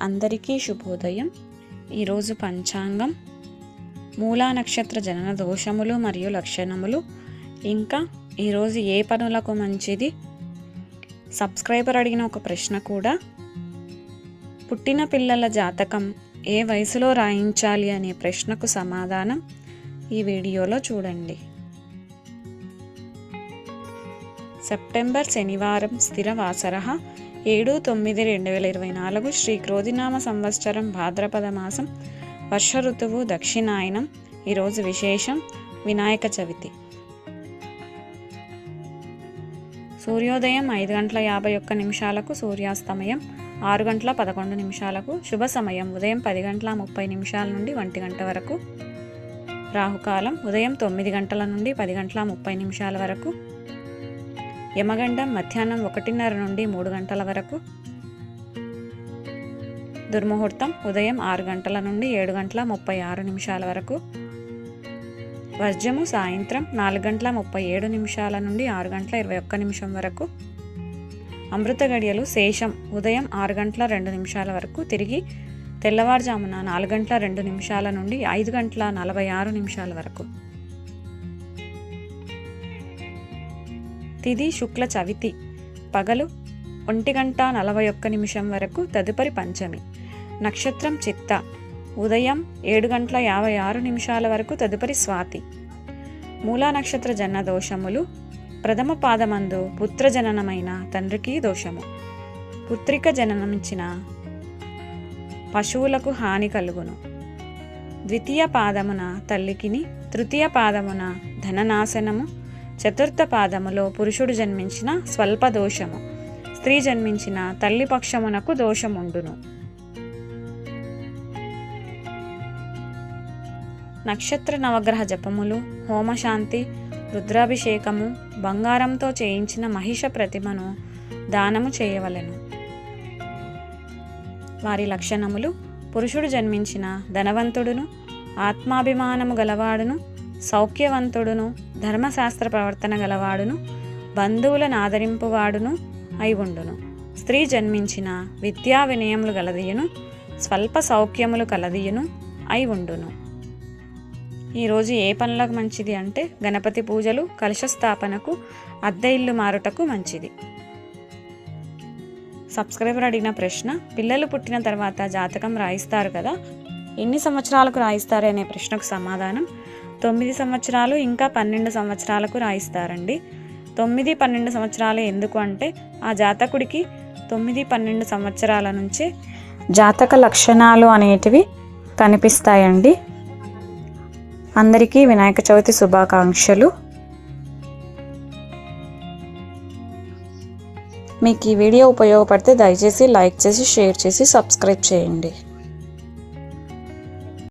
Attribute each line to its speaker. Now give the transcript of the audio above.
Speaker 1: అందరికీ శుభోదయం. ఈరోజు పంచాంగం. మూలా నక్షత్ర జనన దోషములు మరియు లక్షణములు. ఇంకా ఈరోజు ఏ పనులకు మంచిది? సబ్స్క్రైబర్ అడిగిన ఒక ప్రశ్న కూడా. పుట్టిన పిల్లల జాతకం ఏ వయసులో రాయించాలి అనే ప్రశ్నకు సమాధానం ఈ వీడియోలో చూడండి. సెప్టెంబర్ శనివారం స్థిర వాసర ఏడు తొమ్మిది రెండు వేల ఇరవై నాలుగు శ్రీ క్రోధినామ సంవత్సరం భాద్రపద మాసం వర్ష ఋతువు దక్షిణాయనం ఈరోజు విశేషం వినాయక చవితి. సూర్యోదయం ఐదు గంటల యాభై ఒక్క నిమిషాలకు సూర్యాస్తమయం ఆరు గంటల పదకొండు నిమిషాలకు శుభ సమయం ఉదయం పది గంటల ముప్పై నిమిషాల నుండి ఒంటి గంట వరకు. రాహుకాలం ఉదయం తొమ్మిది గంటల నుండి పది గంటల ముప్పై నిమిషాల వరకు. యమగండం మధ్యాహ్నం ఒకటిన్నర నుండి మూడు గంటల వరకు. దుర్ముహూర్తం ఉదయం ఆరు గంటల నుండి ఏడు గంటల ముప్పై ఆరు నిమిషాల వరకు. వర్జము సాయంత్రం నాలుగు గంటల ముప్పై ఏడు నిమిషాల నుండి ఆరు గంటల ఇరవై ఒక్క నిమిషం వరకు. అమృత గడియలు శేషం ఉదయం ఆరు గంటల రెండు నిమిషాల వరకు తిరిగి తెల్లవారుజామున నాలుగు గంటల రెండు నిమిషాల నుండి ఐదు గంటల నలభై ఆరు నిమిషాల వరకు. తిది శుక్ల చవితి. పగలు ఒంటి గంట నలభై ఒక్క నిమిషం వరకు తదుపరి పంచమి. నక్షత్రం చిత్త. ఉదయం ఏడు గంటల యాభై ఆరు నిమిషాల వరకు తదుపరి స్వాతి. మూలా నక్షత్ర జన్మ దోషములు. ప్రథమ పాదమందు పుత్ర జననమైన తండ్రికి దోషము. పుత్రిక జననమిచ్చిన పశువులకు హాని కలుగును. ద్వితీయ పాదమున తల్లికిని తృతీయ పాదమున ధననాశనము చతుర్థ పాదములో పురుషుడు జన్మించిన స్వల్ప దోషము. స్త్రీ జన్మించిన తల్లి పక్షమునకు దోషముండును. నక్షత్ర నవగ్రహ జపములు హోమశాంతి రుద్రాభిషేకము బంగారంతో చేయించిన మహిష ప్రతిమను దానము చేయవలెను. వారి లక్షణములు పురుషుడు జన్మించిన ధనవంతుడును ఆత్మాభిమానము గలవాడును సౌఖ్యవంతుడును ధర్మశాస్త్ర ప్రవర్తన గలవాడును బంధువులను ఆదరింపువాడును అయి ఉండును స్త్రీ జన్మించిన విద్యా వినయములు గలదియును స్వల్ప సౌఖ్యములు కలదియును అయి ఉండును ఈరోజు ఏ పనులకు మంచిది అంటే గణపతి పూజలు కలుష స్థాపనకు అద్దె ఇల్లు మారుటకు మంచిది. సబ్స్క్రైబర్ అడిగిన ప్రశ్న పిల్లలు పుట్టిన తర్వాత జాతకం రాయిస్తారు కదా? ఎన్ని సంవత్సరాలకు రాయిస్తారు అనే ప్రశ్నకు సమాధానం తొమ్మిది సంవత్సరాలు ఇంకా పన్నెండు సంవత్సరాలకు రాయిస్తారండి. తొమ్మిది పన్నెండు సంవత్సరాలు ఎందుకు అంటే ఆ జాతకుడికి తొమ్మిది పన్నెండు సంవత్సరాల నుంచే జాతక లక్షణాలు అనేటివి కనిపిస్తాయండి. అందరికీ వినాయక చవితి శుభాకాంక్షలు. మీకు ఈ వీడియో ఉపయోగపడితే దయచేసి లైక్ చేసి షేర్ చేసి సబ్స్క్రైబ్ చేయండి.